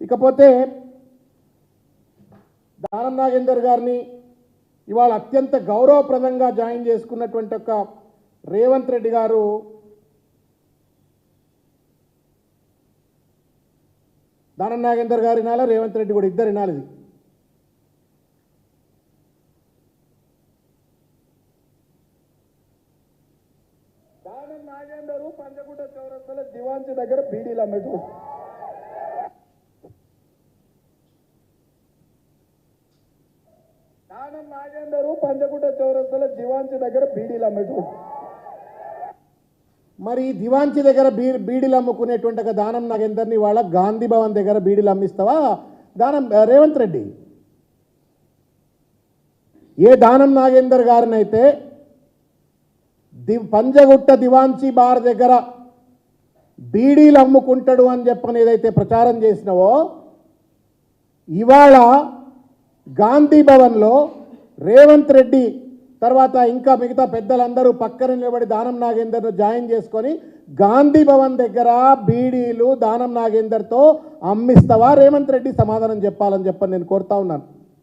ఇకపోతే దానం నాగేందర్ గారిని ఇవాళ అత్యంత గౌరవప్రదంగా జాయిన్ చేసుకున్నటువంటి ఒక రేవంత్ రెడ్డి గారు దానం నాగేందర్ గారు వినాలా రేవంత్ రెడ్డి కూడా ఇద్దరు వినాలి ఇది దానం నాగేందరు పంచగుట్ట చౌరస్తల దివాంచి దగ్గర బీడీలు అమ్మేటోడు దానం నాగేందరు పంచగుట్ట చౌరస్తల దివాంచి దగ్గర బీడీలు అమ్మేటోడు మరి దివాంచి దగ్గర బీ బీడీలు అమ్ముకునేటువంటి ఒక దానం నాగేందర్ని వాళ్ళ గాంధీ భవన్ దగ్గర బీడీలు అమ్మిస్తావా? దానం రేవంత్ రెడ్డి. ఏ దానం నాగేందర్ గారినైతే ది పంజగుట్ట దివాంచి బార్ దగ్గర బీడీలు అమ్ముకుంటాడు అని చెప్పని ఏదైతే ప్రచారం చేసినావో ఇవాళ గాంధీ భవన్లో రేవంత్ రెడ్డి తర్వాత ఇంకా మిగతా పెద్దలందరూ పక్కన నిలబడి దానం నాగేందర్ను జాయిన్ చేసుకొని గాంధీ భవన్ దగ్గర బీడీలు దానం నాగేందర్తో అమ్మిస్తావా? రేవంత్ రెడ్డి సమాధానం చెప్పాలని చెప్పని నేను కోరుతా ఉన్నాను.